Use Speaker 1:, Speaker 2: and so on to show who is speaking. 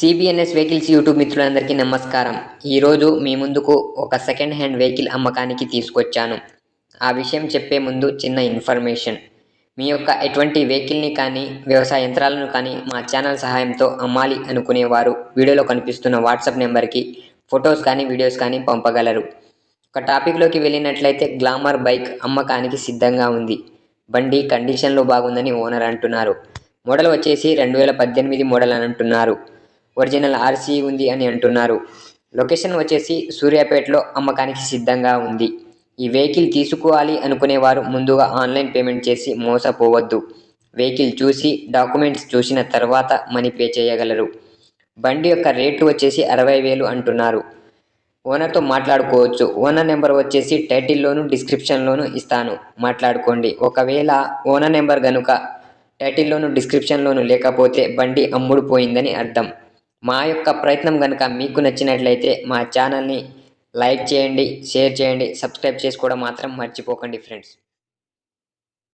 Speaker 1: సిబిఎన్ఎస్ vehicles YouTube మిత్రులందరికీ నమస్కారం ఈరోజు మీ ముందుకు ఒక సెకండ్ హ్యాండ్ వెహికల్ అమ్మకానికి తీసుకొచ్చాను ఆ విషయం చెప్పే ముందు చిన్న ఇన్ఫర్మేషన్ మీ యొక్క ఎటువంటి వెహికల్ని కానీ వ్యవసాయ యంత్రాలను కానీ మా ఛానల్ సహాయంతో అమ్మాలి అనుకునేవారు వీడియోలో కనిపిస్తున్న వాట్సాప్ నెంబర్కి ఫొటోస్ కానీ వీడియోస్ కానీ పంపగలరు ఒక టాపిక్లోకి వెళ్ళినట్లయితే గ్లామర్ బైక్ అమ్మకానికి సిద్ధంగా ఉంది బండి కండిషన్లో బాగుందని ఓనర్ అంటున్నారు మోడల్ వచ్చేసి రెండు వేల పద్దెనిమిది మోడల్ అని అంటున్నారు ఒరిజినల్ ఆర్సీ ఉంది అని అంటున్నారు లొకేషన్ వచ్చేసి సూర్యాపేటలో అమ్మకానికి సిద్ధంగా ఉంది ఈ వెహికల్ తీసుకోవాలి అనుకునేవారు ముందుగా ఆన్లైన్ పేమెంట్ చేసి మోసపోవద్దు వెహికల్ చూసి డాక్యుమెంట్స్ చూసిన తర్వాత మనీ పే చేయగలరు బండి యొక్క రేటు వచ్చేసి అరవై వేలు అంటున్నారు ఓనర్తో మాట్లాడుకోవచ్చు ఓనర్ నెంబర్ వచ్చేసి టైటిల్లోను డిస్క్రిప్షన్లోను ఇస్తాను మాట్లాడుకోండి ఒకవేళ ఓనర్ నెంబర్ గనుక టైటిల్లోను డిస్క్రిప్షన్లోను లేకపోతే బండి అమ్ముడు పోయిందని అర్థం మా యొక్క ప్రయత్నం కనుక మీకు నచ్చినట్లయితే మా ఛానల్ని లైక్ చేయండి షేర్ చేయండి సబ్స్క్రైబ్ చేసుకోవడం మాత్రం మర్చిపోకండి ఫ్రెండ్స్